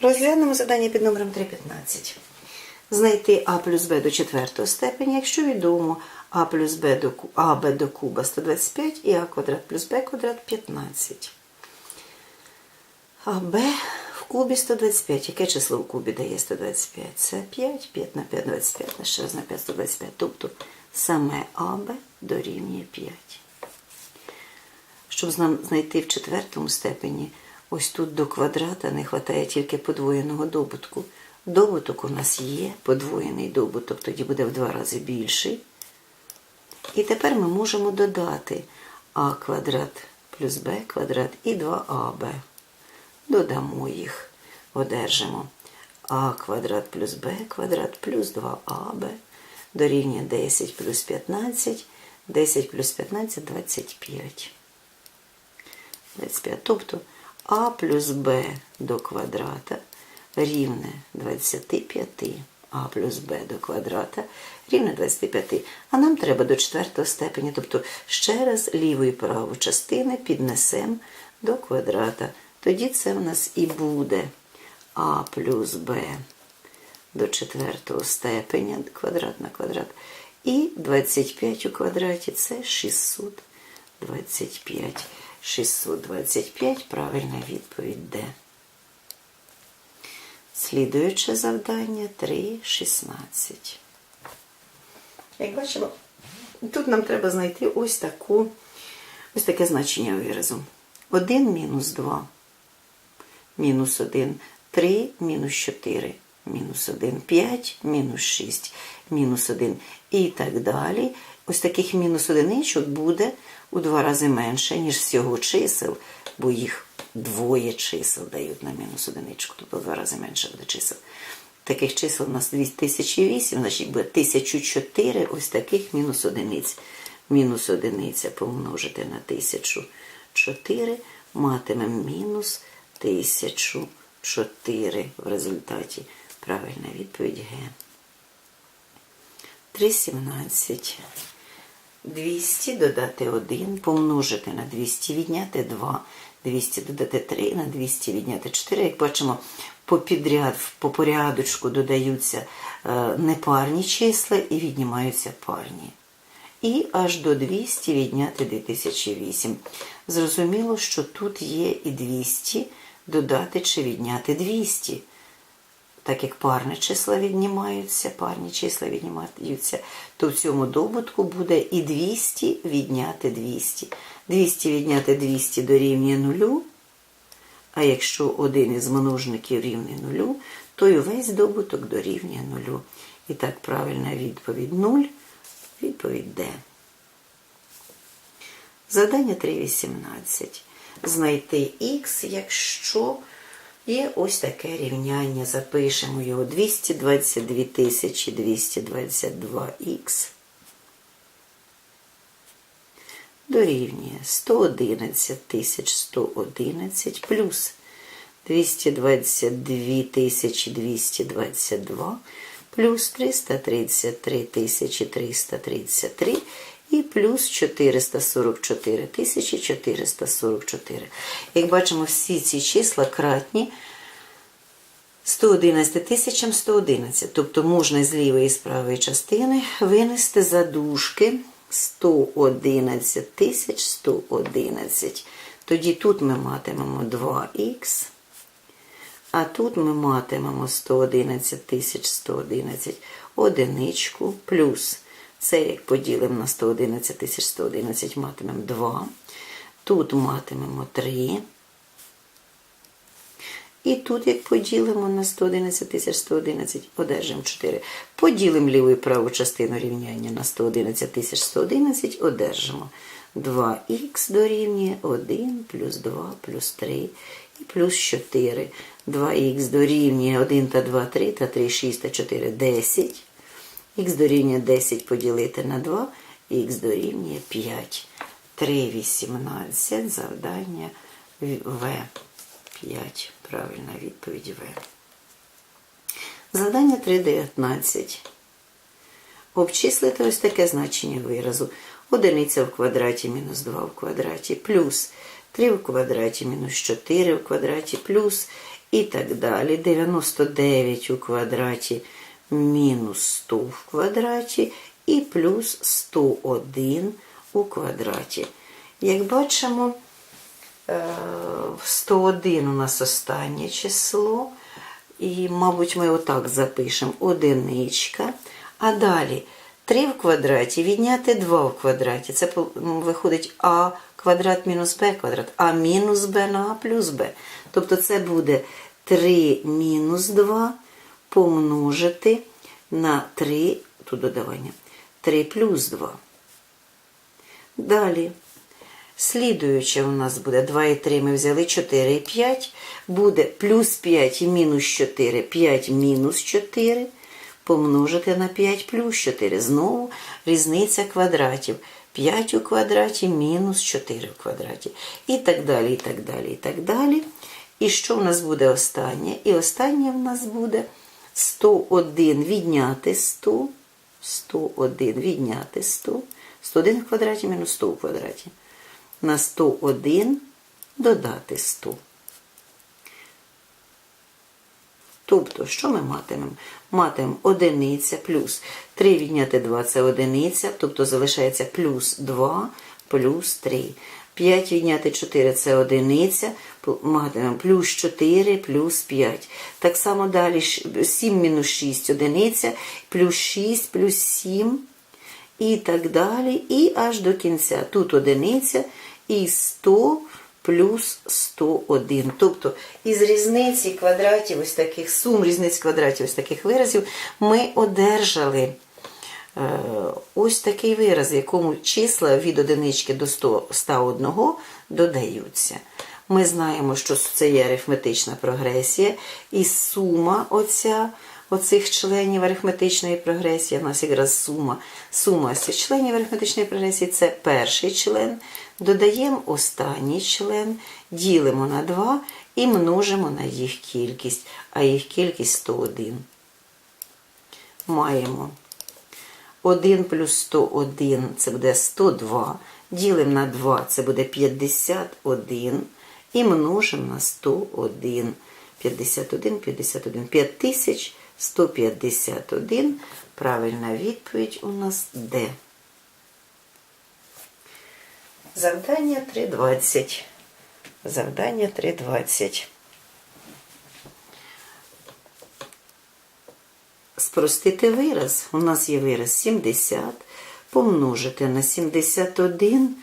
Розглянемо завдання під номером 315. Знайти а плюс b до четвертого степені, якщо відомо а плюс b до, ку- а b до куба 125 і а квадрат плюс b квадрат 15. А b в кубі 125. Яке число в кубі дає 125? Це 5, 5 на 5, 25, на ще раз на 5, 125. Тобто саме АБ дорівнює 5. Щоб знайти в четвертому степені, ось тут до квадрата не вистачає тільки подвоєного добутку. Добуток у нас є, подвоєний добуток, тоді буде в два рази більший. І тепер ми можемо додати а квадрат плюс b квадрат і 2аб. Додамо їх, одержимо а квадрат плюс b квадрат плюс 2аб дорівнює 10 плюс 15, 10 плюс 15 – 25. 25. Тобто а плюс b до квадрата рівне 25. а плюс b до квадрата рівне 25. А нам треба до четвертого степені, тобто ще раз ліву і праву частини піднесемо до квадрата. Тоді це в нас і буде а плюс b до четвертого степеня квадрат на квадрат. І 25 у квадраті це 625. 625 правильна відповідь Д. Слідуюче завдання 3,16. Як бачимо, тут нам треба знайти ось таку, ось таке значення виразу. 1 мінус 2, мінус 1, 3, мінус 4, мінус 1, 5, мінус 6, мінус 1 і так далі. Ось таких мінус одиничок буде у два рази менше, ніж всього чисел, бо їх двоє чисел дають на мінус одиничку, тобто два рази менше буде чисел. Таких чисел у нас 2008, значить буде 1004 ось таких мінус одиниць. Мінус одиниця помножити на 1004 матимемо мінус 1004 в результаті. Правильна відповідь Г. 3,17. 200 додати 1, помножити на 200, відняти 2, 200 додати 3, на 200 відняти 4. Як бачимо, по по порядочку додаються е, непарні числа і віднімаються парні. І аж до 200 відняти 2008. Зрозуміло, що тут є і 200 додати чи відняти 200 так як парні числа віднімаються, парні числа віднімаються, то в цьому добутку буде і 200 відняти 200. 200 відняти 200 дорівнює нулю, а якщо один із множників рівний нулю, то й увесь добуток дорівнює нулю. І так, правильна відповідь 0, відповідь Д. Завдання 3.18. Знайти х, якщо Є ось таке рівняння. Запишемо його 222 222х дорівнює 111 111 плюс 222 222 плюс 333 333 і плюс 444 444. Як бачимо, всі ці числа кратні 111 тисячам 111. Тобто можна з лівої і з правої частини винести за дужки 111 тисяч 111. Тоді тут ми матимемо 2х, а тут ми матимемо 111 тисяч 111 одиничку плюс це як поділимо на 111 тисяч 111 матимемо 2. Тут матимемо 3. І тут, як поділимо на 111 тисяч 111, одержимо 4. Поділимо ліву і праву частину рівняння на 111 тисяч 111, одержимо 2х дорівнює 1 плюс 2 плюс 3 і плюс 4. 2х дорівнює 1 та 2 3 та 3 6 та 4 10. Х дорівнює 10 поділити на 2, х дорівнює 5. 3,18 завдання В. 5. Правильна відповідь В. Завдання 3,19. Обчислити ось таке значення виразу. Одиниця в квадраті мінус 2 в квадраті плюс 3 в квадраті мінус 4 в квадраті плюс І так далі. 99 у квадраті мінус 100 в квадраті і плюс 101 у квадраті. Як бачимо, е, 101 у нас останнє число. І, мабуть, ми отак запишемо одиничка. А далі 3 в квадраті відняти 2 в квадраті. Це виходить А квадрат мінус Б квадрат, А мінус Б на А плюс Б. Тобто це буде 3 мінус 2 помножити на 3, тут додавання, 3 плюс 2. Далі. Слідуюче у нас буде 2 і 3 ми взяли 4 і 5. Буде плюс 5 і мінус 4, 5 мінус 4 помножити на 5 плюс 4. Знову різниця квадратів. 5 у квадраті мінус 4 в квадраті. І так далі, і так далі, і так далі. І що в нас буде останнє? І останнє в нас буде 101 відняти 100. 101 відняти 100. 101 в квадраті мінус 100 в квадраті. На 101 додати 100. Тобто, що ми матимемо? Матимемо одиниця плюс 3 відняти 2 це одиниця, тобто залишається плюс 2 плюс 3. 5 відняти 4 це одиниця, плюс 4 плюс 5. Так само далі 7 мінус 6 одиниця, плюс 6 плюс 7 і так далі. І аж до кінця. Тут одиниця і 100 плюс 101. Тобто із різниці квадратів, ось таких сум різниць квадратів, ось таких виразів, ми одержали ось такий вираз, в якому числа від одинички до 100, 101 додаються. Ми знаємо, що це є арифметична прогресія, і сума оця, оцих членів арифметичної прогресії, у нас якраз сума, сума цих членів арифметичної прогресії це перший член. Додаємо останній член, ділимо на 2 і множимо на їх кількість, а їх кількість 101. Маємо 1 плюс 101 це буде 102. Ділимо на 2 це буде 51. І множимо на 101. 51, 51, 5151. Правильна відповідь у нас Д. Завдання 3.20. Завдання 3.20. Спростити вираз. У нас є вираз 70. Помножити на 71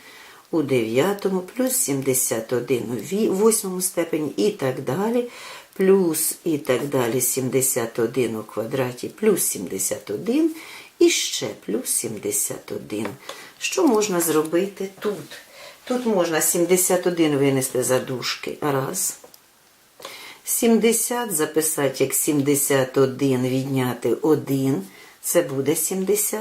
у 9 плюс 71 у 8 степені і так далі. Плюс і так далі 71 у квадраті плюс 71 і ще плюс 71. Що можна зробити тут? Тут можна 71 винести за дужки. Раз. 70 записати як 71 відняти 1. Це буде 70.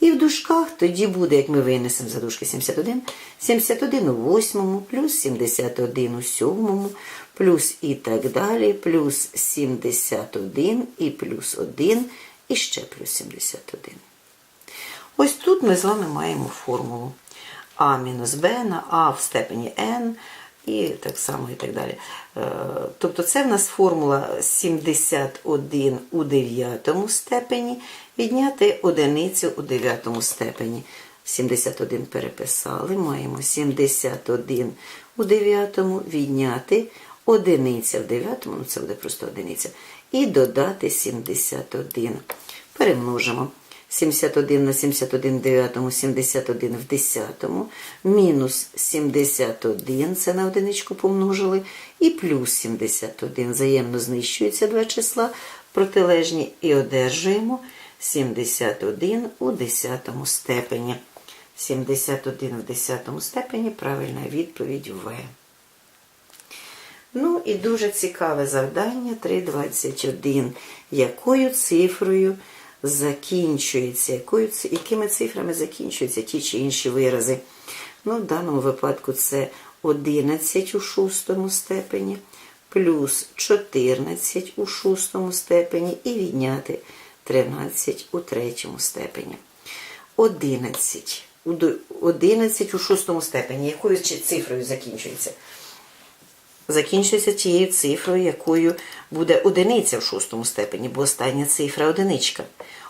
І в дужках тоді буде, як ми винесемо за дужки 71, 71 у 8, плюс 71 у 7, плюс і так далі, плюс 71 і плюс 1, і ще плюс 71. Ось тут ми з вами маємо формулу а мінус b на а в степені n і так само і так далі. Е, Тобто це в нас формула 71 у 9 степені, відняти одиницю у 9 степені. 71 переписали, маємо 71 у 9 відняти одиниця в 9, ну це буде просто одиниця, і додати 71. Перемножимо. 71 на 71 в 9, 71 в 10, мінус 71, це на одиничку помножили, і плюс 71. Взаємно знищуються два числа протилежні і одержуємо 71 у 10 степені. 71 в 10 степені правильна відповідь В. Ну і дуже цікаве завдання 3.21. Якою цифрою закінчується, якою, якими цифрами закінчуються ті чи інші вирази. Ну, В даному випадку це 11 у шостому степені, плюс 14 у шостому степені і відняти 13 у третьому степені. 11. 11 у шостому степені. Якою цифрою закінчується? Закінчується тією цифрою, якою буде одиниця в шостому степені, бо остання цифра одиничка.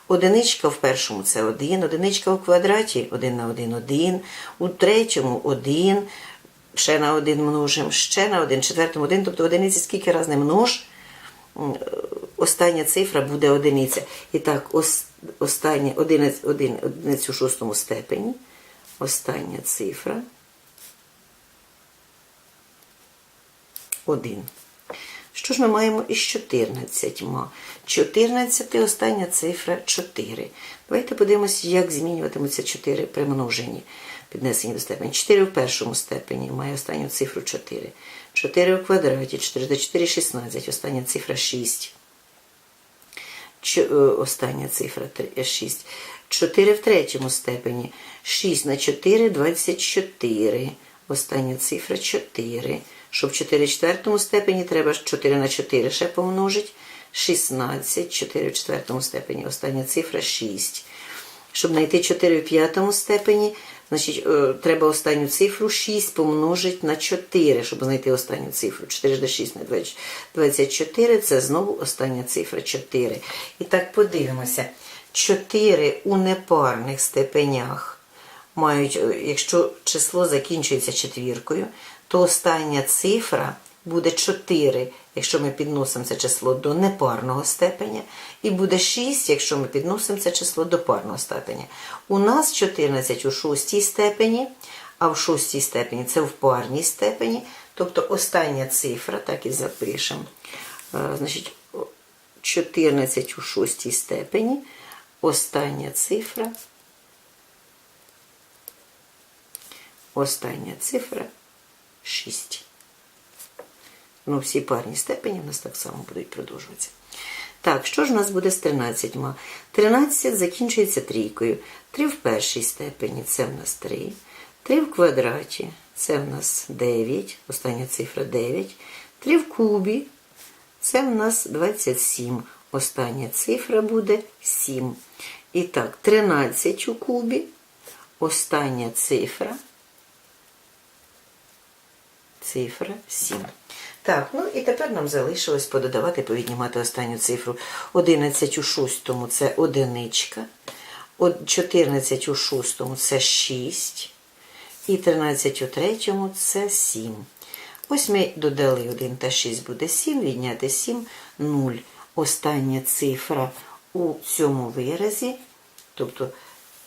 Одиничка в першому це 1, одиничка в квадраті 1 на 1 1, у третьому 1, ще на 1 множимо, ще на 1, четвертому 1, тобто одиниці скільки раз не множ, остання цифра буде одиниця. І так, ос, остання один, одиницю в шостому степені, остання цифра 1. Що ж ми маємо із 14? 14 остання цифра 4. Давайте подивимося, як змінюватимуться 4 при множенні. Піднесені до степені. 4 в першому степені має останню цифру 4. 4 в квадраті, 4 до 4 16, остання цифра 6. Чо- е, остання цифра три- 6. 4 в третьому степені. 6 на 4 24. Остання цифра 4. Щоб 4 в четвертому степені, треба 4 на 4 ще помножить. 16, 4 в четвертому степені. Остання цифра 6. Щоб знайти 4 в п'ятому степені, значить, е, треба останню цифру 6 помножити на 4, щоб знайти останню цифру. 4 до 6 на 24, це знову остання цифра 4. І так подивимося. 4 у непарних степенях мають, е, якщо число закінчується четвіркою, то остання цифра буде 4, якщо ми підносимо це число до непарного степеня, і буде 6, якщо ми підносимо це число до парного степеня. У нас 14 у шостій степені, а в шостій степені це в парній степені, тобто остання цифра, так і запишемо. Е, Значить, 14 у шостій степені, остання цифра Остання цифра 6. Ну, всі парні степені в нас так само будуть продовжуватися. Так, що ж у нас буде з 13? 13 закінчується трійкою. 3 в першій степені це в нас 3. 3 в квадраті це в нас 9. Остання цифра 9. 3 в кубі це в нас 27. Остання цифра буде 7. І так, 13 у кубі. Остання цифра цифра 7. Так, ну і тепер нам залишилось пододавати, повіднімати останню цифру. 11 у шостому це одиничка, 14 у шостому це 6, і 13 у третьому це 7. Ось ми додали 1 та 6 буде 7, відняти 7, 0. Остання цифра у цьому виразі, тобто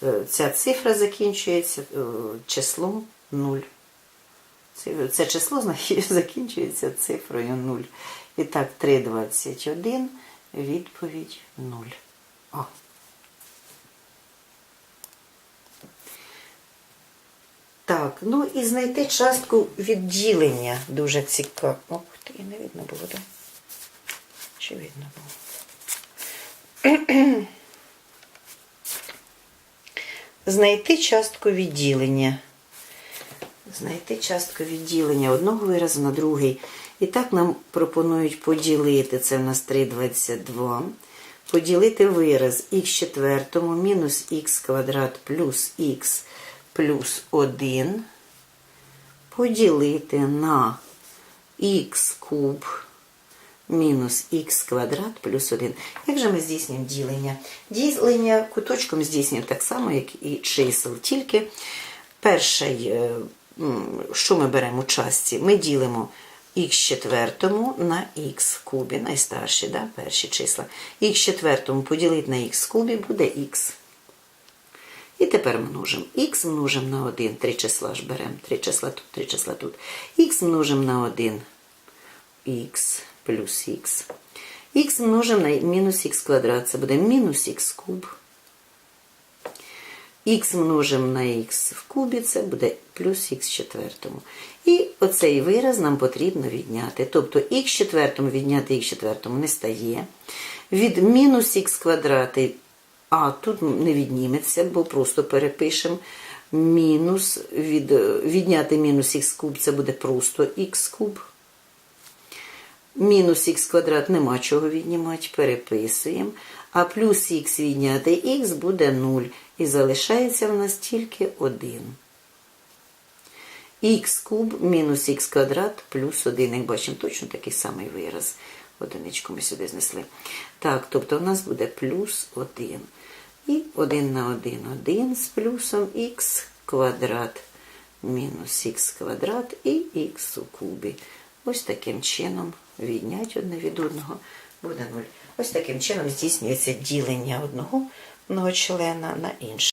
е, ця цифра закінчується е, числом 0. Це, число закінчується цифрою 0. І так, 3,21, відповідь 0. О. Так, ну і знайти частку відділення дуже цікаво. Ох ти, не видно було, так? Чи видно було? Знайти частку відділення знайти частку відділення одного виразу на другий. І так нам пропонують поділити, це в нас 3,22. Поділити вираз х четвертому мінус х квадрат плюс х плюс 1. Поділити на х куб мінус х квадрат плюс 1. Як же ми здійснюємо ділення? Ділення куточком здійснюємо так само, як і чисел. Тільки перший, е, що ми беремо у частці? Ми ділимо х четвертому на х в кубі, найстарші, да? перші числа. х четвертому поділити на х кубі буде х. І тепер множимо. х множимо на 1, три числа ж беремо. Три числа тут, три числа тут. х множимо на 1, х плюс х. х множимо на мінус х квадрат, це буде мінус х куб. Х множимо на х в кубі, це буде плюс х четвертому. І оцей вираз нам потрібно відняти. Тобто х четвертому відняти х четвертому не стає. Від мінус х квадрати, а тут не відніметься, бо просто перепишемо. Мінус від, відняти мінус х куб, це буде просто х куб. Мінус х квадрат нема чого віднімати, переписуємо. А плюс х відняти х буде 0. І залишається в нас тільки 1. х куб мінус х квадрат плюс 1. Як бачимо, точно такий самий вираз. Одиничку ми сюди знесли. Так, тобто у нас буде плюс 1. І 1 на 1 1 з плюсом х квадрат мінус х квадрат і х у кубі. Ось таким чином віднять одне від одного буде 0. Ось таким чином здійснюється ділення одного многочлена на інший.